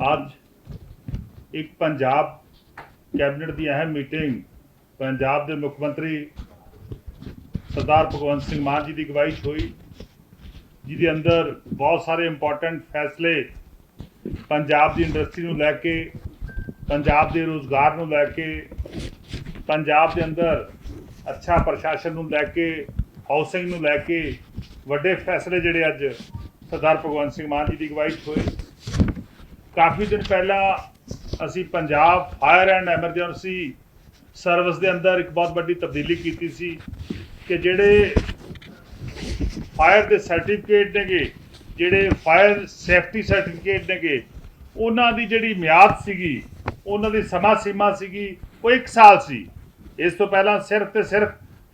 ਅੱਜ ਇੱਕ ਪੰਜਾਬ ਕੈਬਨਿਟ ਦੀ ਅਹਿਮ ਮੀਟਿੰਗ ਪੰਜਾਬ ਦੇ ਮੁੱਖ ਮੰਤਰੀ ਸਰਦਾਰ ਭਗਵੰਤ ਸਿੰਘ ਮਾਨ ਜੀ ਦੀ ਅਗਵਾਈ 'ਚ ਹੋਈ, ਜਿਹਦੇ ਅੰਦਰ ਬਹੁਤ ਸਾਰੇ ਇੰਪੋਰਟੈਂਟ ਫੈਸਲੇ ਪੰਜਾਬ ਦੀ ਇੰਡਸਟਰੀ ਨੂੰ ਲੈ ਕੇ, ਪੰਜਾਬ ਦੇ ਰੋਜ਼ਗਾਰ ਨੂੰ ਲੈ ਕੇ, ਪੰਜਾਬ ਦੇ ਅੰਦਰ ਅੱਛਾ ਪ੍ਰਸ਼ਾਸਨ ਨੂੰ ਲੈ ਕੇ ਹਾਊਸਿੰਗ ਨੂੰ ਲੈ ਕੇ ਵੱਡੇ ਫੈਸਲੇ ਜਿਹੜੇ ਅੱਜ ਸਰਦਾਰ ਭਗਵੰਤ ਸਿੰਘ ਮਾਨ ਜੀ ਦੀ ਅਗਵਾਈ 'ਚ ਹੋਏ। ਕਾਫੀ ਦਿਨ ਪਹਿਲਾਂ ਅਸੀਂ Punjab fire and emergency service ਦੇ ਅੰਦਰ ਇੱਕ ਬਹੁਤ ਵੱਡੀ ਤਬਦੀਲੀ ਕੀਤੀ ਸੀ ਕਿ ਜਿਹੜੇ ਫਾਇਰ ਦੇ ਸਰਟੀਫਿਕੇਟ ਨੇਗੇ, ਜਿਹੜੇ ਫਾਇਰ ਸੇਫਟੀ ਸਰਟੀਫਿਕੇਟ ਨੇਗੇ, ਉਹਨਾਂ ਦੀ ਜਿਹੜੀ ਮਿਆਦ ਸੀਗੀ, ਉਹਨਾਂ ਦੀ ਸਮਾਂ ਸੀਮਾ ਸੀਗੀ, ਉਹ 1 ਸਾਲ ਸੀ। ਇਸ ਤੋਂ ਪਹਿਲਾਂ ਸਿਰਫ ਤੇ ਸਿਰਫ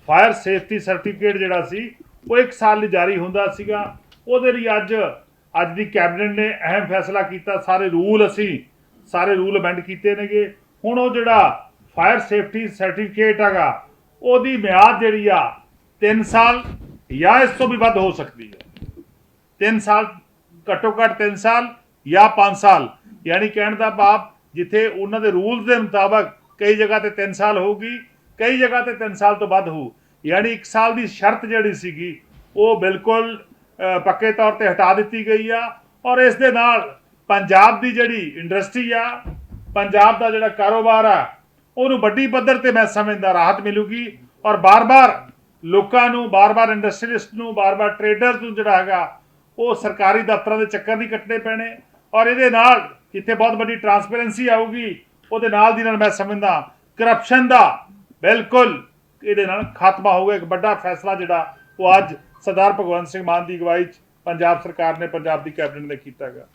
ਫਾਇਰ ਸੇਫਟੀ ਸਰਟੀਫਿਕੇਟ ਜਿਹੜਾ ਸੀ, ਉਹ 1 ਸਾਲ ਲਈ ਜਾਰੀ ਹੁੰਦਾ ਸੀਗਾ। ਉਹਦੇ ਲਈ ਅੱਜ ਅੱਜ ਦੀ ਕੈਬਨਿਟ ਨੇ ਅਹਿਮ ਫੈਸਲਾ ਕੀਤਾ, ਸਾਰੇ ਰੂਲ ਅਸੀਂ, ਸਾਰੇ ਰੂਲ ਅਮੈਂਡ ਕੀਤੇ ਨੇਗੇ। ਹੁਣ ਉਹ ਜਿਹੜਾ ਫਾਇਰ ਸੇਫਟੀ ਸਰਟੀਫਿਕੇਟ ਹੈਗਾ, ਉਹਦੀ ਮਿਆਦ ਜਿਹੜੀ ਆ 3 ਸਾਲ ਜਾਂ ਇਸ ਤੋਂ ਵੀ ਵੱਧ ਹੋ ਸਕਦੀ ਹੈ। 3 ਸਾਲ, ਘੱਟੋ ਘੱਟ 3 ਸਾਲ ਜਾਂ 5 ਸਾਲ। ਯਾਨੀ ਕਹਿਣ ਦਾ ਭਾਵ, ਜਿੱਥੇ ਉਹਨਾਂ ਦੇ ਰੂਲਸ ਦੇ ਮੁਤਾਬਕ ਕਈ ਜਗ੍ਹਾ ਤੇ 3 ਸਾਲ ਹੋਊਗੀ, ਕਈ ਜਗ੍ਹਾ ਤੇ 3 ਸਾਲ ਤੋਂ ਵੱਧ ਹੋਊ। ਯਾਨੀ 1 ਸਾਲ ਦੀ ਸ਼ਰਤ ਜਿਹੜੀ ਸੀਗੀ, ਉਹ ਬਿਲਕੁਲ ਪੱਕੇ ਤੌਰ ਤੇ ਹਟਾ ਦਿੱਤੀ ਗਈ ਆ ਔਰ ਇਸ ਦੇ ਨਾਲ ਪੰਜਾਬ ਦੀ ਜਿਹੜੀ ਇੰਡਸਟਰੀ ਆ, ਪੰਜਾਬ ਦਾ ਜਿਹੜਾ ਕਾਰੋਬਾਰ ਆ, ਉਹਨੂੰ ਵੱਡੀ ਪੱਧਰ ਤੇ ਮੈਂ ਸਮਝਦਾ ਰਾਹਤ ਮਿਲੂਗੀ ਔਰ ਬਾਰ-ਬਾਰ ਲੋਕਾਂ ਨੂੰ, ਬਾਰ-ਬਾਰ ਇੰਡਸਟਰੀਲਿਸਟ ਨੂੰ, ਬਾਰ-ਬਾਰ ਟ੍ਰੇਡਰਸ ਨੂੰ ਜਿਹੜਾ ਹੈਗਾ, ਉਹ ਸਰਕਾਰੀ ਦਫ਼ਤਰਾਂ ਦੇ ਚੱਕਰ ਨਹੀਂ ਕੱਟਣੇ ਪੈਣੇ ਔਰ ਇਹਦੇ ਨਾਲ ਜਿੱਥੇ ਬਹੁਤ ਵੱਡੀ ਟਰਾਂਸਪੇਰੈਂਸੀ ਆਊਗੀ, ਉਹਦੇ ਨਾਲ ਦੀ ਨਾਲ ਮੈਂ ਸਮਝਦਾ ਕਰਪਸ਼ਨ ਦਾ ਬਿਲਕੁਲ ਇਹਦੇ ਨਾਲ ਖਾਤਮਾ ਹੋਊਗਾ, ਇੱਕ ਵੱਡਾ ਫੈਸਲਾ ਜਿਹੜਾ ਉਹ ਅੱਜ ਸਰਦਾਰ ਭਗਵੰਤ ਸਿੰਘ ਮਾਨ ਦੀ ਅਗਵਾਈ 'ਚ ਪੰਜਾਬ ਸਰਕਾਰ ਨੇ ਪੰਜਾਬ ਦੀ ਕੈਬਨਿਟ ਨੇ ਕੀਤਾ ਗਾ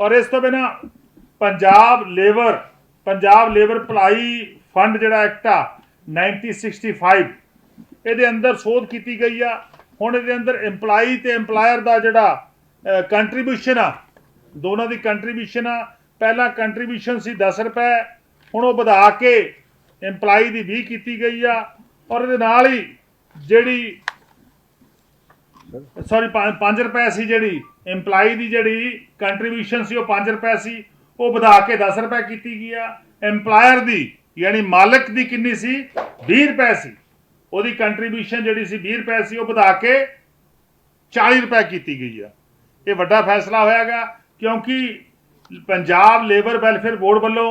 ਔਰ ਇਸ ਤੋਂ ਬਿਨਾ ਪੰਜਾਬ ਲੇਬਰ ਪੰਜਾਬ ਲੇਬਰ ਭਲਾਈ ਫੰਡ ਜਿਹੜਾ ਐਕਟ ਆ 1965 ਇਹਦੇ ਅੰਦਰ ਸੋਧ ਕੀਤੀ ਗਈ ਆ। ਹੁਣ ਇਹਦੇ ਅੰਦਰ EMPLOYE ਤੇ EMPLOYER ਦਾ ਜਿਹੜਾ ਕੰਟਰੀਬਿਊਸ਼ਨ ਆ, ਦੋਨਾਂ ਦੀ ਕੰਟਰੀਬਿਊਸ਼ਨ ਆ। ਪਹਿਲਾਂ ਕੰਟਰੀਬਿਊਸ਼ਨ ਸੀ 10 ਰੁਪਏ, ਹੁਣ ਉਹ ਵਧਾ ਕੇ EMPLOYE ਦੀ 20 ਕੀਤੀ ਗਈ ਆ। ਔਰ ਇਹਦੇ ਨਾਲ ਹੀ ਜਿਹੜੀ ਸੌਰੀ 5 ਰੁਪਏ ਸੀ ਜਿਹੜੀ EMPLOYE ਦੀ ਜਿਹੜੀ ਕੰਟਰੀਬਿਊਸ਼ਨ ਸੀ, ਉਹ 5 ਰੁਪਏ ਸੀ। ਉਹ ਵਧਾ ਕੇ 10 ਰੁਪਏ ਕੀਤੀ ਗਈ ਆ। EMPLOYER ਦੀ, ਯਾਨੀ ਮਾਲਕ ਦੀ ਕਿੰਨੀ ਸੀ? 20 ਰੁਪਏ ਸੀ। ਉਹਦੀ ਕੰਟਰੀਬਿਊਸ਼ਨ ਜਿਹੜੀ ਸੀ 20 ਰੁਪਏ ਸੀ, ਉਹ ਵਧਾ ਕੇ 40 ਰੁਪਏ ਕੀਤੀ ਗਈ ਆ। ਇਹ ਵੱਡਾ ਫੈਸਲਾ ਹੋਇਆਗਾ, ਕਿਉਂਕਿ ਪੰਜਾਬ ਲੇਬਰ ਵੈਲਫੇਅਰ ਬੋਰਡ ਵੱਲੋਂ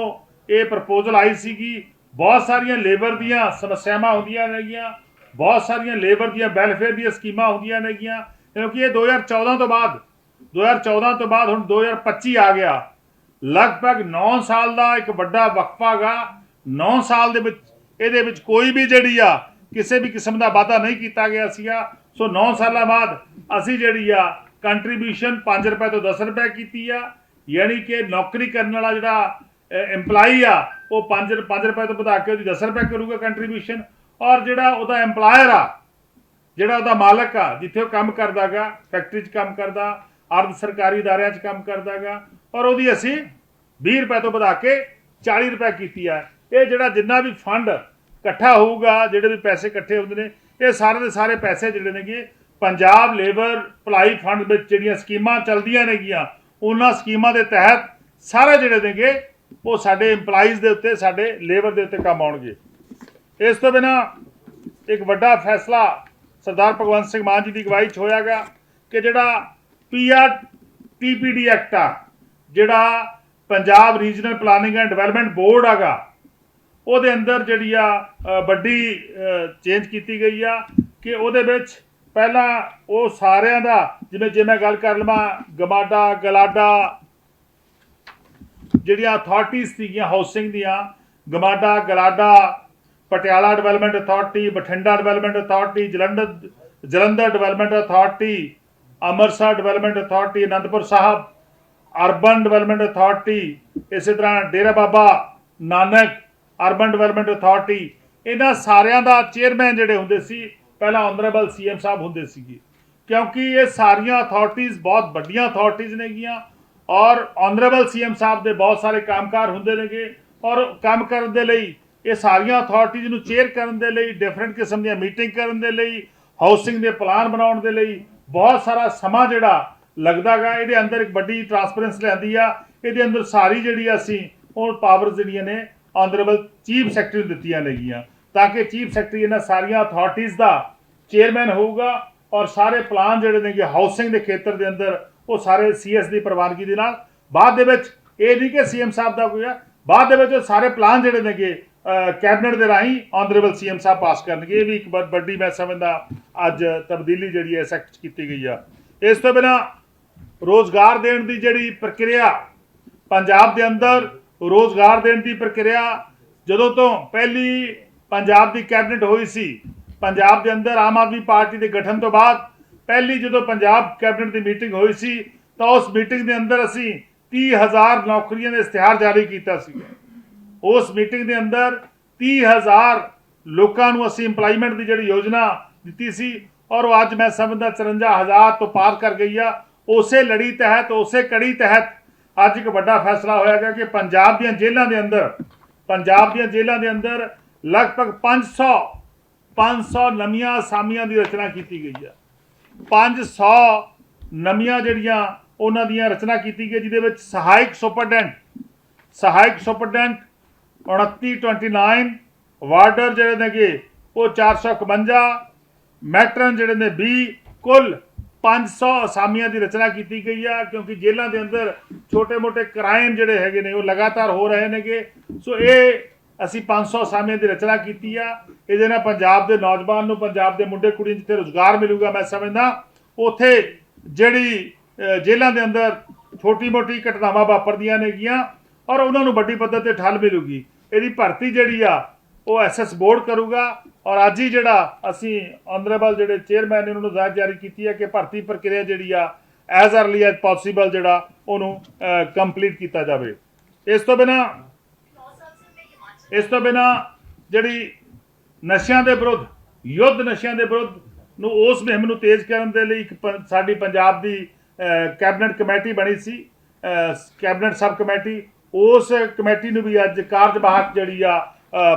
ਇਹ ਪ੍ਰਪੋਜ਼ਲ ਆਈ ਸੀਗੀ। ਬਹੁਤ ਸਾਰੀਆਂ ਲੇਬਰ ਦੀਆਂ ਸਮੱਸਿਆਵਾਂ ਹੁੰਦੀਆਂ ਨੇਗੀਆਂ ਬਹੁਤ ਸਾਰੀਆਂ ਲੇਬਰ ਦੀਆਂ ਵੈਲਫੇਅਰ ਦੀਆਂ ਸਕੀਮਾਂ ਹੁੰਦੀਆਂ ਨੇਗੀਆਂ। ਕਿਉਂਕਿ ਇਹ 2014 ਤੋਂ ਬਾਅਦ। 2014 ਤੋਂ ਬਾਅਦ ਹੁਣ 2025 ਆ ਗਿਆ। ਲਗਭਗ 9 ਸਾਲ ਦਾ ਇੱਕ ਵੱਡਾ ਵਕਫਾ ਗਾ। 9 ਸਾਲ ਦੇ ਵਿੱਚ ਇਹਦੇ ਵਿੱਚ ਕੋਈ ਵੀ ਜਿਹੜੀ ਆ, ਕਿਸੇ ਵੀ ਕਿਸਮ ਦਾ ਵਾਅਦਾ ਨਹੀਂ ਕੀਤਾ ਗਿਆ ਸੀਗਾ। ਸੋ 9 ਸਾਲਾਂ ਬਾਅਦ ਅਸੀਂ ਜਿਹੜੀ ਆ ਕੰਟਰੀਬਿਊਸ਼ਨ 5 ਰੁਪਏ ਤੋਂ 10 ਰੁਪਏ ਕੀਤੀ ਆ। ਯਾਨੀ ਕਿ ਨੌਕਰੀ ਕਰਨ ਵਾਲਾ ਜਿਹੜਾ EMPLOYE ਆ, ਉਹ 5 5 ਰੁਪਏ ਤੋਂ ਵਧਾ ਕੇ ਉਹਦੀ 10 ਰੁਪਏ ਕਰੂਗਾ ਕੰਟਰੀਬਿਊਸ਼ਨ ਔਰ ਜਿਹੜਾ ਉਹਦਾ EMPLOYER ਆ, ਜਿਹੜਾ ਉਹਦਾ ਮਾਲਕ ਆ, ਜਿੱਥੇ ਉਹ ਕੰਮ ਕਰਦਾਗਾ ਫੈਕਟਰੀ 'ਚ ਕੰਮ ਕਰਦਾ ਅਰਧ ਸਰਕਾਰੀ ਅਦਾਰਿਆਂ 'ਚ ਕੰਮ ਕਰਦਾਗਾ, ਔਰ ਉਹਦੀ ਅਸੀਂ 20 ਰੁਪਏ ਤੋਂ ਵਧਾ ਕੇ 40 ਰੁਪਏ ਕੀਤੀ ਆ। ਇਹ ਜਿਹੜਾ ਜਿੰਨਾ ਵੀ ਫੰਡ ਇਕੱਠਾ ਹੋਊਗਾ, ਜਿਹੜੇ ਵੀ ਪੈਸੇ ਇਕੱਠੇ ਹੁੰਦੇ ਨੇ, ਇਹ ਸਾਰੇ ਦੇ ਸਾਰੇ ਪੈਸੇ ਜਿਹੜੇ ਨੇਗੇ, ਪੰਜਾਬ ਲੇਬਰ ਭਲਾਈ ਫੰਡ ਵਿੱਚ ਜਿਹੜੀਆਂ ਸਕੀਮਾਂ ਚੱਲਦੀਆਂ ਨੇਗੀਆਂ, ਉਹਨਾਂ ਸਕੀਮਾਂ ਦੇ ਤਹਿਤ ਸਾਰੇ ਜਿਹੜੇ ਨੇਗੇ, ਉਹ ਸਾਡੇ EMPLOYEES ਦੇ ਉੱਤੇ, ਸਾਡੇ ਲੇਬਰ ਦੇ ਉੱਤੇ ਕੰਮ ਆਉਣਗੇ। ਇਸ ਤੋਂ ਬਿਨਾ ਇੱਕ ਵੱਡਾ ਫੈਸਲਾ ਸਰਦਾਰ ਭਗਵੰਤ ਸਿੰਘ ਮਾਨ ਜੀ ਦੀ ਅਗਵਾਈ 'ਚ ਹੋਇਆ ਹੋਇਆਗਾ ਕਿ ਜਿਹੜਾ ਪੀਆਰ ਟੀਪੀਡੀ ਐਕਟ ਆ, ਜਿਹੜਾ Punjab regional planning and development board ਆਗਾ ਉਹਦੇ ਅੰਦਰ ਜਿਹੜੀ ਆ ਵੱਡੀ ਚੇਂਜ ਕੀਤੀ ਗਈ ਆ ਕਿ ਉਹਦੇ ਵਿੱਚ ਪਹਿਲਾਂ ਉਹ ਸਾਰਿਆਂ ਦਾ, ਜਿਵੇਂ, ਜੇ ਮੈਂ ਗੱਲ ਕਰ ਲਵਾਂ, ਗਮਾਡਾ, ਗਲਾਡਾ ਜਿਹੜੀਆਂ ਅਥਾਰਟੀਆਂ ਸੀਗੀਆਂ ਹਾਊਸਿੰਗ ਦੀਆਂ, GMADA, GLADA Patiala development authority Bathinda development authority Jalandhar Jalandhar development authority Amritsar development authority Anandpur Sahib, urban development authority ਇਸੇ ਤਰ੍ਹਾਂ Dera Baba Nanak, urban development authority ਇਹਨਾਂ ਸਾਰਿਆਂ ਦਾ ਚੇਅਰਮੈਨ ਜਿਹੜੇ ਹੁੰਦੇ ਸੀ, ਪਹਿਲਾਂ ਆਨਰੇਬਲ ਸੀਐਮ ਸਾਹਿਬ ਹੁੰਦੇ ਸੀਗੇ। ਕਿਉਂਕਿ ਇਹ ਸਾਰੀਆਂ ਅਥਾਰਟੀਆਂ ਬਹੁਤ ਵੱਡੀਆਂ ਅਥਾਰਟੀਆਂ ਨੇਗੀਆਂ ਔਰ ਆਨਰੇਬਲ ਸੀਐਮ ਸਾਹਿਬ ਦੇ ਬਹੁਤ ਸਾਰੇ ਕੰਮਕਾਰ ਹੁੰਦੇ ਨੇਗੇ ਔਰ ਕੰਮ ਕਰਨ ਦੇ ਲਈ ਇਹ ਸਾਰੀਆਂ ਅਥਾਰਟੀਜ਼ ਨੂੰ ਚੇਅਰ ਕਰਨ ਦੇ ਲਈ ਡਿਫਰੈਂਟ ਕਿਸਮ ਦੀਆਂ ਮੀਟਿੰਗ ਕਰਨ ਦੇ ਲਈ ਹਾਊਸਿੰਗ ਦੇ ਪਲਾਨ ਬਣਾਉਣ ਦੇ ਲਈ ਬਹੁਤ ਸਾਰਾ ਸਮਾਂ ਜਿਹੜਾ ਲੱਗਦਾਗਾ ਇਹਦੇ ਅੰਦਰ ਇੱਕ ਵੱਡੀ ਟਰਾਂਸਪੇਰੈਂਸੀ ਲਿਆਂਦੀ ਆ। ਇਹਦੇ ਅੰਦਰ ਸਾਰੀ ਜਿਹੜੀ ਅਸੀਂ ਉਹ ਪਾਵਰਸ ਜਿਹੜੀਆਂ ਨੇ ਆਨਰੇਬਲ ਚੀਫ ਸੈਕਟਰੀ ਨੂੰ ਦਿੱਤੀਆਂ ਨੇਗੀਆਂ। ਤਾਂ ਕਿ ਚੀਫ ਸੈਕਟਰੀ ਇਹਨਾਂ ਸਾਰੀਆਂ ਅਥਾਰਟੀਜ਼ ਦਾ ਚੇਅਰਮੈਨ ਹੋਊਗਾ ਔਰ ਸਾਰੇ ਪਲਾਨ ਜਿਹੜੇ ਨੇਗੇ ਹਾਊਸਿੰਗ ਦੇ ਖੇਤਰ ਦੇ ਅੰਦਰ, ਉਹ ਸਾਰੇ ਸੀਐਸ ਦੀ ਪ੍ਰਵਾਨਗੀ ਦੇ ਨਾਲ। ਬਾਅਦ ਦੇ ਵਿੱਚ ਇਹ ਨਹੀਂ ਕਿ ਸੀਐਮ ਸਾਹਿਬ ਦਾ ਕੋਈ ਆ, ਬਾਅਦ ਦੇ ਵਿੱਚ ਉਹ ਸਾਰੇ ਪਲਾਨ ਜਿਹੜੇ ਨੇਗੇ ਕੈਬਨਿਟ ਦੇ ਰਾਹੀਂ ਆਨਰੇਬਲ ਸੀਐਮ ਸਾਹਿਬ ਪਾਸ ਕਰਨਗੇ। ਇਹ ਵੀ ਇੱਕ ਬਹੁਤ ਵੱਡੀ ਮੈਂ ਸਮਝਦਾ ਅੱਜ ਤਬਦੀਲੀ ਜਿਹੜੀ ਹੈ ਇਸ ਐਕਟ 'ਚ ਕੀਤੀ ਗਈ ਆ। ਇਸ ਤੋਂ ਬਿਨਾ ਰੋਜ਼ਗਾਰ ਦੇਣ ਦੀ ਜਿਹੜੀ ਪ੍ਰਕਿਰਿਆ ਪੰਜਾਬ ਦੇ ਅੰਦਰ ਰੋਜ਼ਗਾਰ ਦੇਣ ਦੀ ਪ੍ਰਕਿਰਿਆ ਜਦੋਂ ਤੋਂ ਪਹਿਲੀ ਪੰਜਾਬ ਦੀ ਕੈਬਨਿਟ ਹੋਈ ਸੀ, ਪੰਜਾਬ ਦੇ ਅੰਦਰ ਆਮ ਆਦਮੀ ਪਾਰਟੀ ਦੇ ਗਠਨ ਤੋਂ ਬਾਅਦ ਪਹਿਲੀ ਜਦੋਂ ਪੰਜਾਬ ਕੈਬਨਿਟ ਦੀ ਮੀਟਿੰਗ ਹੋਈ ਸੀ, ਤਾਂ ਉਸ ਮੀਟਿੰਗ ਦੇ ਅੰਦਰ ਅਸੀਂ 30000 ਨੌਕਰੀਆਂ ਦੇ ਇਸ਼ਤਿਹਾਰ ਜਾਰੀ ਕੀਤਾ ਸੀ। ਉਸ ਮੀਟਿੰਗ ਦੇ ਅੰਦਰ 30000 ਲੋਕਾਂ ਨੂੰ ਅਸੀਂ ਇੰਪਲਾਈਮੈਂਟ ਦੀ ਜਿਹੜੀ ਯੋਜਨਾ ਦਿੱਤੀ ਸੀ ਔਰ ਉਹ ਅੱਜ ਮੈਂ ਸਮਝਦਾ 54000 ਤੋਂ ਪਾਰ ਕਰ ਗਈ ਆ। ਉਸੇ ਲੜੀ ਤਹਿਤ, ਉਸੇ ਕੜੀ ਤਹਿਤ ਅੱਜ ਇੱਕ ਵੱਡਾ ਫੈਸਲਾ ਹੋਇਆ ਗਿਆ ਕਿ ਪੰਜਾਬ ਦੀਆਂ ਜੇਲ੍ਹਾਂ ਦੇ ਅੰਦਰ, ਪੰਜਾਬ ਦੀਆਂ ਜੇਲ੍ਹਾਂ ਦੇ ਅੰਦਰ ਲਗਭਗ 500 500 ਨਵੀਆਂ ਅਸਾਮੀਆਂ ਦੀ ਰਚਨਾ ਕੀਤੀ ਗਈ ਆ। 500 ਨਵੀਆਂ ਜਿਹੜੀਆਂ ਉਹਨਾਂ ਦੀਆਂ ਰਚਨਾ ਕੀਤੀ ਗਈ, ਜਿਹਦੇ ਵਿੱਚ ਸਹਾਇਕ ਸੁਪਰਡੈਂਟ ਸਹਾਇਕ ਸੁਪਰਡੈਂਟ 2929 ਵਾਰਡਰ ਜਿਹੜੇ ਨੇਗੇ, ਉਹ 451 ਮੈਟਰਨ ਜਿਹੜੇ ਨੇ 20 ਕੁੱਲ 500 ਅਸਾਮੀਆਂ ਦੀ ਰਚਨਾ ਕੀਤੀ ਗਈ ਆ, ਕਿਉਂਕਿ ਜੇਲ੍ਹਾਂ ਦੇ ਅੰਦਰ ਛੋਟੇ-ਮੋਟੇ ਕ੍ਰਾਈਮ ਜਿਹੜੇ ਹੈਗੇ ਨੇ, ਉਹ ਲਗਾਤਾਰ ਹੋ ਰਹੇ ਨੇਗੇ। ਸੋ ਇਹ ਅਸੀਂ 500 ਅਸਾਮੀਆਂ ਦੀ ਰਚਨਾ ਕੀਤੀ ਆ। ਇਹਦੇ ਨਾਲ ਪੰਜਾਬ ਦੇ ਨੌਜਵਾਨ ਨੂੰ, ਪੰਜਾਬ ਦੇ ਮੁੰਡੇ ਕੁੜੀਆਂ ਜਿੱਥੇ ਰੋਜ਼ਗਾਰ ਮਿਲੂਗਾ, ਮੈਂ ਸਮਝਦਾ, ਉਥੇ ਜਿਹੜੀ ਜੇਲ੍ਹਾਂ ਦੇ ਅੰਦਰ ਛੋਟੀ-ਮੋਟੀ ਘਟਨਾਵਾਂ ਵਾਪਰਦੀਆਂ ਨੇਗੀਆਂ ਔਰ ਉਹਨਾਂ ਨੂੰ ਵੱਡੀ ਪੱਧਰ ਤੇ ਠੱਲ ਮਿਲੂਗੀ। ਇਹਦੀ ਭਰਤੀ ਜਿਹੜੀ ਆ, ਉਹ ਐਸਐਸ ਬੋਰਡ ਕਰੂਗਾ ਔਰ ਅੱਜ ਹੀ ਜਿਹੜਾ ਅਸੀਂ ਆਨਰੇਬਲ ਜਿਹੜੇ ਚੇਅਰਮੈਨ ਨੇ ਉਹਨਾਂ ਨੂੰ ਹਦਾਇਤ ਜਾਰੀ ਕੀਤੀ ਹੈ ਕਿ ਭਰਤੀ ਪ੍ਰਕਿਰਿਆ ਜਿਹੜੀ ਆ ਐਜ਼ ਅਰਲੀ ਐਜ਼ ਪੋਸੀਬਲ ਜਿਹੜਾ ਉਹਨੂੰ ਕੰਪਲੀਟ ਕੀਤਾ ਜਾਵੇ। ਇਸ ਤੋਂ ਬਿਨਾ, ਇਸ ਤੋਂ ਬਿਨਾ ਜਿਹੜੀ ਨਸ਼ਿਆਂ ਦੇ ਵਿਰੁੱਧ, ਯੁੱਧ ਨਸ਼ਿਆਂ ਦੇ ਵਿਰੁੱਧ ਨੂੰ ਉਸ ਮੁਹਿੰਮ ਨੂੰ ਤੇਜ਼ ਕਰਨ ਦੇ ਲਈ ਇੱਕ ਪ- ਸਾਡੀ ਪੰਜਾਬ ਦੀ ਕੈਬਨਿਟ ਕਮੇਟੀ ਬਣੀ ਸੀ ਕੈਬਨਿਟ ਸਬ ਕਮੇਟੀ ਉਸ ਕਮੇਟੀ ਨੂੰ ਵੀ ਅੱਜ ਕਾਰਜਵਾਹਕ ਜਿਹੜੀ ਆ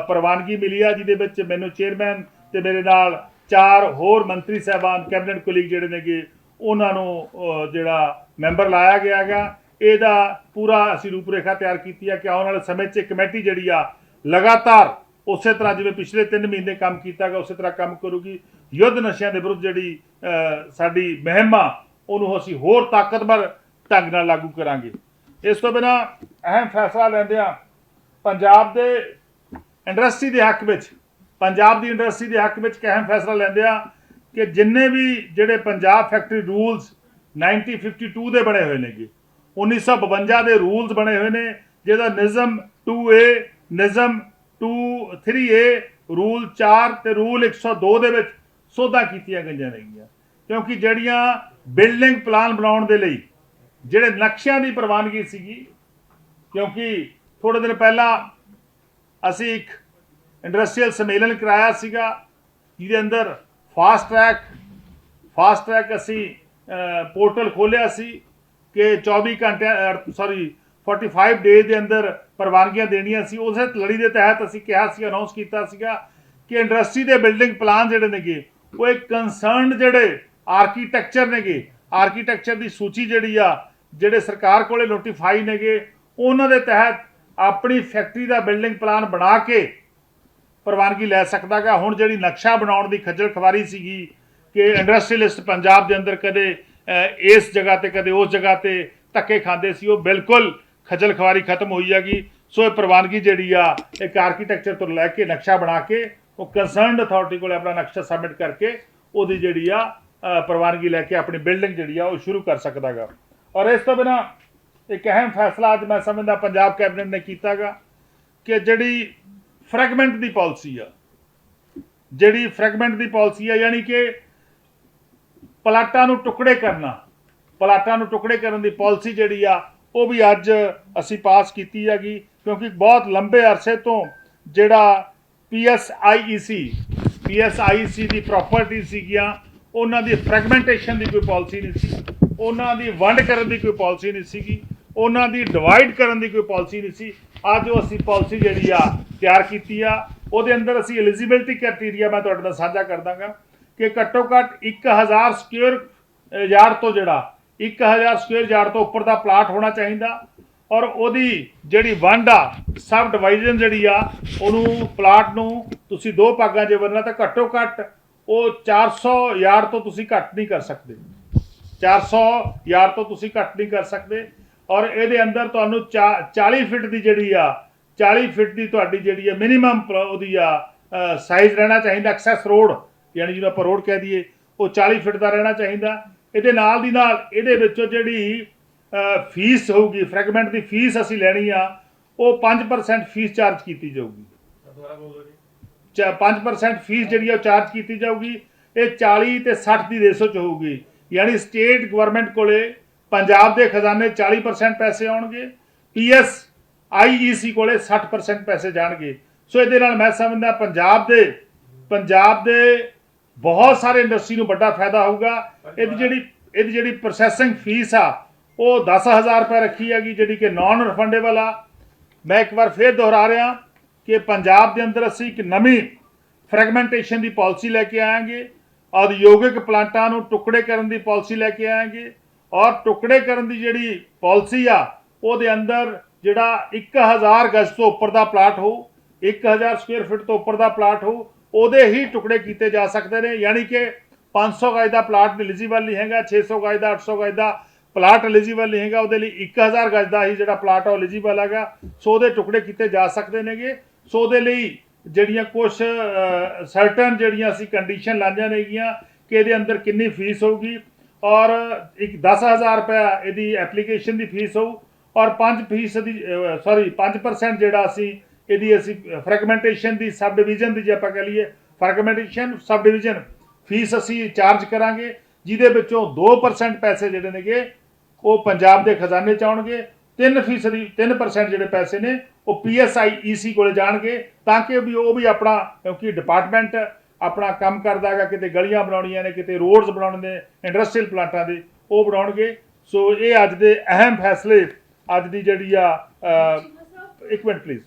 ਪ੍ਰਵਾਨਗੀ ਮਿਲੀ ਆ, ਜਿਹਦੇ ਵਿੱਚ ਮੈਨੂੰ ਚੇਅਰਮੈਨ ਤੇ ਮੇਰੇ ਨਾਲ ਚਾਰ ਹੋਰ ਮੰਤਰੀ ਸਾਹਿਬਾਨ, ਕੈਬਨਿਟ ਕੁਲੀਗ ਜਿਹੜੇ ਨੇਗੇ, ਉਹਨਾਂ ਨੂੰ ਜਿਹੜਾ ਮੈਂਬਰ ਲਾਇਆ ਗਿਆ ਹੈਗਾ। ਇਹਦਾ ਪੂਰਾ ਅਸੀਂ ਰੂਪਰੇਖਾ ਤਿਆਰ ਕੀਤੀ ਆ ਕਿ ਆਉਣ ਵਾਲੇ ਸਮੇਂ 'ਚ ਇਹ ਕਮੇਟੀ ਜਿਹੜੀ ਆ, ਲਗਾਤਾਰ ਉਸੇ ਤਰ੍ਹਾਂ ਜਿਵੇਂ ਪਿਛਲੇ 3 ਮਹੀਨੇ ਕੰਮ ਕੀਤਾ ਗਿਆ ਉਸੇ ਤਰ੍ਹਾਂ ਕੰਮ ਕਰੂਗੀ। ਯੁੱਧ ਨਸ਼ਿਆਂ ਦੇ ਵਿਰੁੱਧ ਜਿਹੜੀ ਸਾਡੀ ਮੁਹਿੰਮ ਆ ਉਹਨੂੰ ਅਸੀਂ ਹੋਰ ਤਾਕਤਵਰ ਢੰਗ ਨਾਲ ਲਾਗੂ ਕਰਾਂਗੇ। ਇਸ ਤੋਂ ਬਿਨਾ ਅਹਿਮ ਫੈਸਲਾ ਲੈਂਦੇ ਆ ਪੰਜਾਬ ਦੇ ਇੰਡਸਟਰੀ ਦੇ ਹੱਕ ਵਿੱਚ, ਪੰਜਾਬ ਦੀ ਇੰਡਸਟਰੀ ਦੇ ਹੱਕ ਵਿੱਚ ਇੱਕ ਅਹਿਮ ਫੈਸਲਾ ਲੈਂਦੇ ਆ ਕਿ ਜਿੰਨੇ ਵੀ ਜਿਹੜੇ ਪੰਜਾਬ ਫੈਕਟਰੀ ਰੂਲਸ 1952 ਦੇ ਬਣੇ ਹੋਏ ਨੇਗੇ 1952 ਦੇ ਰੂਲਸ ਬਣੇ ਹੋਏ ਨੇ, ਜਿਹਦਾ ਨਿਜ਼ਮ 2A ਨਿਜ਼ਮ 2 3A ਰੂਲ 4 ਤੇ ਰੂਲ 102 ਦੇ ਵਿੱਚ ਸੋਧਾਂ ਕੀਤੀਆਂ ਗਈਆਂ ਨੇਗੀਆਂ। ਕਿਉਂਕਿ ਜਿਹੜੀਆਂ ਬਿਲਡਿੰਗ ਪਲਾਨ ਬਣਾਉਣ ਦੇ ਲਈ ਜਿਹੜੇ ਨਕਸ਼ਿਆਂ ਦੀ ਪ੍ਰਵਾਨਗੀ ਸੀਗੀ, ਕਿਉਂਕਿ ਥੋੜੇ ਦਿਨ ਪਹਿਲਾਂ ਅਸੀਂ ਇੱਕ ਇੰਡਸਟਰੀਅਲ ਸੰਮੇਲਨ ਕਰਾਇਆ ਸੀਗਾ, ਜਿਹਦੇ ਅੰਦਰ ਫਾਸਟ ਟਰੈਕ ਫਾਸਟ ਟਰੈਕ ਅਸੀਂ ਪੋਰਟਲ ਖੋਲਿਆ ਸੀ ਕਿ 24 ਘੰਟੇ ਸੌਰੀ 45 ਡੇਜ਼ ਦੇ ਅੰਦਰ ਪ੍ਰਵਾਨਗੀਆਂ ਦੇਣੀਆਂ ਸੀ। ਉਸੇ ਲੜੀ ਦੇ ਤਹਿਤ ਅਸੀਂ ਕਿਹਾ ਸੀ ਅਨਾਉਂਸ ਕੀਤਾ ਸੀਗਾ ਕਿ ਇੰਡਸਟਰੀ ਦੇ ਬਿਲਡਿੰਗ ਪਲਾਨ ਜਿਹੜੇ ਨੇਗੇ, ਉਹ ਇੱਕ ਕੰਸਰਨਡ ਜਿਹੜੇ ਆਰਕੀਟੈਕਚਰ ਨੇਗੇ। ਆਰਕੀਟੈਕਚਰ ਦੀ ਸੂਚੀ ਜਿਹੜੀ ਆ ਜਿਹੜੇ ਸਰਕਾਰ ਕੋਲੇ ਨੋਟੀਫਾਈ ਨੇਗੇ, ਉਹਨਾਂ ਦੇ ਤਹਿਤ ਆਪਣੀ ਫੈਕਟਰੀ ਦਾ ਬਿਲਡਿੰਗ ਪਲਾਨ ਬਣਾ ਕੇ ਪ੍ਰਵਾਨਗੀ ਲੈ ਸਕਦਾਗਾ ਹੁਣ ਜਿਹੜੀ ਨਕਸ਼ਾ ਬਣਾਉਣ ਦੀ ਖੱਜਲ ਖਵਾਰੀ ਸੀਗੀ ਕਿ ਇੰਡਸਟਰੀਅਲਿਸਟ ਪੰਜਾਬ ਦੇ ਅੰਦਰ ਕਦੇ ਇਸ ਜਗ੍ਹਾ ਤੇ, ਕਦੇ ਉਸ ਜਗ੍ਹਾ ਤੇ ਧੱਕੇ ਖਾਂਦੇ ਸੀ, ਉਹ ਬਿਲਕੁਲ ਖੱਜਲ ਖਵਾਰੀ ਖਤਮ ਹੋਈ ਹੈਗੀ। ਸੋ ਇਹ ਪ੍ਰਵਾਨਗੀ ਜਿਹੜੀ ਆ, ਇੱਕ ਆਰਕੀਟੈਕਚਰ ਤੋਂ ਲੈ ਕੇ ਨਕਸ਼ਾ ਬਣਾ ਕੇ, ਉਹ ਕੰਸਰਨਡ ਅਥਾਰਟੀ ਕੋਲ ਆਪਣਾ ਨਕਸ਼ਾ ਸਬਮਿਟ ਕਰਕੇ, ਉਹਦੀ ਜਿਹੜੀ ਆ ਪ੍ਰਵਾਨਗੀ ਲੈ ਕੇ ਆਪਣੀ ਬਿਲਡਿੰਗ ਜਿਹੜੀ ਆ, ਉਹ ਸ਼ੁਰੂ ਕਰ ਸਕਦਾਗਾ ਔਰ ਇਸ ਤੋਂ ਬਿਨਾ ਇੱਕ ਅਹਿਮ ਫੈਸਲਾ ਅੱਜ ਮੈਂ ਸਮਝਦਾ ਪੰਜਾਬ ਕੈਬਨਿਟ ਨੇ ਕੀਤਾਗਾ ਕਿ ਜਿਹੜੀ ਫਰੈਗਮੈਂਟ ਦੀ ਪਾਲਿਸੀ ਆ, ਜਿਹੜੀ ਫਰੈਗਮੈਂਟ ਦੀ ਪਾਲਿਸੀ ਆ, ਯਾਨੀ ਕਿ ਪਲਾਟਾਂ ਨੂੰ ਟੁਕੜੇ ਕਰਨਾ, ਪਲਾਟਾਂ ਨੂੰ ਟੁਕੜੇ ਕਰਨ ਦੀ ਪਾਲਿਸੀ ਜਿਹੜੀ ਆ, ਉਹ ਵੀ ਅੱਜ ਅਸੀਂ ਪਾਸ ਕੀਤੀ ਹੈਗੀ, ਕਿਉਂਕਿ ਬਹੁਤ ਲੰਬੇ ਅਰਸੇ ਤੋਂ ਜਿਹੜਾ PSIEC PSIEC ਦੀ ਪ੍ਰਾਪਰਟੀ ਸੀਗੀਆਂ, ਉਹਨਾਂ ਦੀ ਫਰੈਗਮੈਂਟੇਸ਼ਨ ਦੀ ਕੋਈ ਪਾਲਿਸੀ ਨਹੀਂ ਸੀ। ਉਹਨਾਂ ਦੀ ਵੰਡ ਕਰਨ ਦੀ ਕੋਈ ਪਾਲਿਸੀ ਨਹੀਂ ਸੀਗੀ, ਉਹਨਾਂ ਦੀ ਡਿਵਾਈਡ ਕਰਨ ਦੀ ਕੋਈ ਪਾਲਿਸੀ ਨਹੀਂ ਸੀ। ਅੱਜ ਉਹ ਅਸੀਂ ਪਾਲਿਸੀ ਜਿਹੜੀ ਆ ਤਿਆਰ ਕੀਤੀ ਆ, ਉਹਦੇ ਅੰਦਰ ਅਸੀਂ ਐਲੀਜੀਬਿਲਟੀ ਕ੍ਰਾਈਟੇਰੀਆ ਮੈਂ ਤੁਹਾਡੇ ਨਾਲ ਸਾਂਝਾ ਕਰ ਦਾਂਗਾ ਕਿ ਘੱਟੋ ਘੱਟ 1000 ਸਕੁਅਰ ਯਾਰਡ ਤੋਂ ਜਿਹੜਾ 1000 ਸਕੁਅਰ ਯਾਰਡ ਤੋਂ ਉੱਪਰ ਦਾ ਪਲਾਟ ਹੋਣਾ ਚਾਹੀਦਾ ਔਰ ਉਹਦੀ ਜਿਹੜੀ ਵੰਡ ਆ ਸਬ ਡਿਵਾਈਜ਼ਨ ਜਿਹੜੀ ਆ, ਉਹਨੂੰ ਪਲਾਟ ਨੂੰ ਤੁਸੀਂ ਦੋ ਭਾਗਾਂ 'ਚ ਵੰਡਣਾ ਤਾਂ ਘੱਟੋ ਘੱਟ ਉਹ 400 ਯਾਰਡ ਤੋਂ ਤੁਸੀਂ ਘੱਟ ਨਹੀਂ ਕਰ ਸਕਦੇ। 400 ਯਾਰ ਤੋਂ ਤੁਸੀਂ ਘੱਟ ਨਹੀਂ ਕਰ ਸਕਦੇ। ਔਰ ਇਹਦੇ ਅੰਦਰ ਤੁਹਾਨੂੰ ਚਾ- 40 ਫਿਟ ਦੀ ਜਿਹੜੀ ਆ 40 ਫਿਟ ਦੀ ਤੁਹਾਡੀ ਜਿਹੜੀ ਆ ਮਿਨੀਮਮ ਉਹਦੀ ਆ ਸਾਈਜ਼ ਰਹਿਣਾ ਚਾਹੀਦਾ ਐਕਸੈਸ ਰੋਡ ਯਾਨੀ ਜਿਹਨੂੰ ਆਪਾਂ ਰੋਡ ਕਹਿ ਦਈਏ, ਉਹ 40 ਫਿਟ ਦਾ ਰਹਿਣਾ ਚਾਹੀਦਾ। ਇਹਦੇ ਨਾਲ ਦੀ ਨਾਲ ਇਹਦੇ ਵਿੱਚੋਂ ਜਿਹੜੀ ਫੀਸ ਹੋਊਗੀ ਫਰੈਗਮੈਂਟ ਦੀ ਫੀਸ ਅਸੀਂ ਲੈਣੀ ਆ, ਉਹ 5% ਫੀਸ ਚਾਰਜ ਕੀਤੀ ਜਾਊਗੀ। ਚਾ 5% ਫੀਸ ਜਿਹੜੀ ਆ ਉਹ ਚਾਰਜ ਕੀਤੀ ਜਾਊਗੀ। ਇਹ 40 ਤੇ 60 ਦੀ ਰੇਸ਼ੋ ਚ ਹੋਊਗੀ। ਯਾਨੀ ਸਟੇਟ ਗਵਰਨਮੈਂਟ ਕੋਲੇ ਪੰਜਾਬ ਦੇ ਖਜ਼ਾਨੇ 40% ਪੈਸੇ ਆਉਣਗੇ, ਪੀਐਸ ਆਈਈਸੀ ਕੋਲੇ 60% ਪੈਸੇ ਜਾਣਗੇ। ਸੋ ਇਹਦੇ ਨਾਲ ਮੈਂ ਸਮਝਦਾ ਪੰਜਾਬ ਦੇ ਪੰਜਾਬ ਦੇ ਬਹੁਤ ਸਾਰੇ ਇੰਡਸਟਰੀ ਨੂੰ ਵੱਡਾ ਫਾਇਦਾ ਹੋਊਗਾ। ਇਹਦੀ ਜਿਹੜੀ ਇਹਦੀ ਜਿਹੜੀ ਪ੍ਰੋਸੈਸਿੰਗ ਫੀਸ ਆ, ਉਹ 10000 ਰੁਪਏ ਰੱਖੀ ਹੈਗੀ, ਜਿਹੜੀ ਕਿ ਨਾਨ ਰਿਫੰਡੇਬਲ ਆ। ਮੈਂ ਇੱਕ ਵਾਰ ਫੇਰ ਦੁਹਰਾ ਰਿਹਾ ਕਿ ਪੰਜਾਬ ਦੇ ਅੰਦਰ ਅਸੀਂ ਇੱਕ ਨਵੀਂ ਫਰੈਗਮੈਂਟੇਸ਼ਨ ਦੀ ਪਾਲਿਸੀ ਲੈ ਕੇ ਆਵਾਂਗੇ ਉਦਯੋਗਿਕ ਪਲਾਂਟਾਂ ਨੂੰ ਟੁਕੜੇ ਕਰਨ ਦੀ ਪਾਲਿਸੀ ਲੈ ਕੇ ਆਵਾਂਗੇ ਔਰ ਟੁਕੜੇ ਕਰਨ ਦੀ ਜਿਹੜੀ ਪਾਲਿਸੀ ਆ, ਉਹਦੇ ਅੰਦਰ ਜਿਹੜਾ 1000 ਗਜ ਤੋਂ ਉੱਪਰ ਦਾ ਪਲਾਟ ਹੋਊ 1000 ਸਕੁਅਰ ਫੁੱਟ ਤੋਂ ਉੱਪਰ ਦਾ ਪਲਾਟ ਹੋਊ, ਉਹਦੇ ਹੀ ਟੁਕੜੇ ਕੀਤੇ ਜਾ ਸਕਦੇ ਨੇ, ਯਾਨੀ ਕਿ 500 ਗਜ ਦਾ ਪਲਾਟ ਐਲੀਜੀਬਲ ਨਹੀਂ ਹੈਗਾ 600 ਗਜ ਦਾ 800 ਗਜ ਦਾ ਪਲਾਟ ਐਲੀਜੀਬਲ ਨਹੀਂ ਹੈਗਾ, ਉਹਦੇ ਲਈ 1000 ਗਜ ਦਾ ਹੀ ਜਿਹੜਾ ਪਲਾਟ ਉਹ ਐਲੀਜੀਬਲ ਹੈਗਾ। ਸੋ ਉਹਦੇ ਟੁਕੜੇ ਕੀਤੇ ਜਾ ਸਕਦੇ ਨੇਗੇ। ਸੋ ਉਹਦੇ ਲਈ ਜਿਹੜੀਆਂ ਕੁਝ ਸਰਟਨ ਜਿਹੜੀਆਂ ਅਸੀਂ ਕੰਡੀਸ਼ਨ ਲਾਈਆਂ ਨੇਗੀਆਂ ਕਿ ਇਹਦੇ ਅੰਦਰ ਕਿੰਨੀ ਫੀਸ ਹੋਊਗੀ ਔਰ ਇੱਕ 10000 ਰੁਪਏ ਇਹਦੀ ਐਪਲੀਕੇਸ਼ਨ ਦੀ ਫੀਸ ਹੋਊ ਔਰ 5 ਫੀਸ ਦੀ ਸੌਰੀ 5% ਜਿਹੜਾ ਅਸੀਂ ਇਹਦੀ ਅਸੀਂ ਫਰੈਗਮੈਂਟੇਸ਼ਨ ਦੀ ਸਬ ਡਿਵੀਜ਼ਨ ਦੀ ਜੇ ਆਪਾਂ ਕਹ ਲਈਏ ਫਰੈਗਮੈਂਟੇਸ਼ਨ ਸਬ ਡਿਵੀਜ਼ਨ ਫੀਸ ਅਸੀਂ ਚਾਰਜ ਕਰਾਂਗੇ, ਜਿਹਦੇ ਵਿੱਚੋਂ 2% ਪੈਸੇ ਜਿਹੜੇ ਨੇਗੇ, ਉਹ ਪੰਜਾਬ ਦੇ ਖਜ਼ਾਨੇ ਚ ਆਉਣਗੇ 3% ਦੀ 3% ਜਿਹੜੇ ਪੈਸੇ ਨੇ ਉਹ ਪੀਐਸਆਈ ਈਸੀ ਕੋਲੇ ਜਾਣਗੇ ਤਾਂ ਕਿ ਵੀ ਉਹ ਵੀ ਆਪਣਾ ਕਿਉਂਕਿ ਡਿਪਾਰਟਮੈਂਟ ਆਪਣਾ ਕੰਮ ਕਰਦਾ ਹੈਗਾ ਕਿਤੇ ਗਲੀਆਂ ਬਣਾਉਣੀਆਂ ਨੇ ਕਿਤੇ ਰੋਡਸ ਬਣਾਉਣੇ ਨੇ ਇੰਡਸਟਰੀਅਲ ਪਲਾਂਟਾਂ ਦੇ ਉਹ ਬਣਾਉਣਗੇ। ਸੋ ਇਹ ਅੱਜ ਦੇ ਅਹਿਮ ਫੈਸਲੇ ਅੱਜ ਦੀ ਜਿਹੜੀ ਆ ਅ, ਇੱਕ ਮਿੰਟ ਪਲੀਜ਼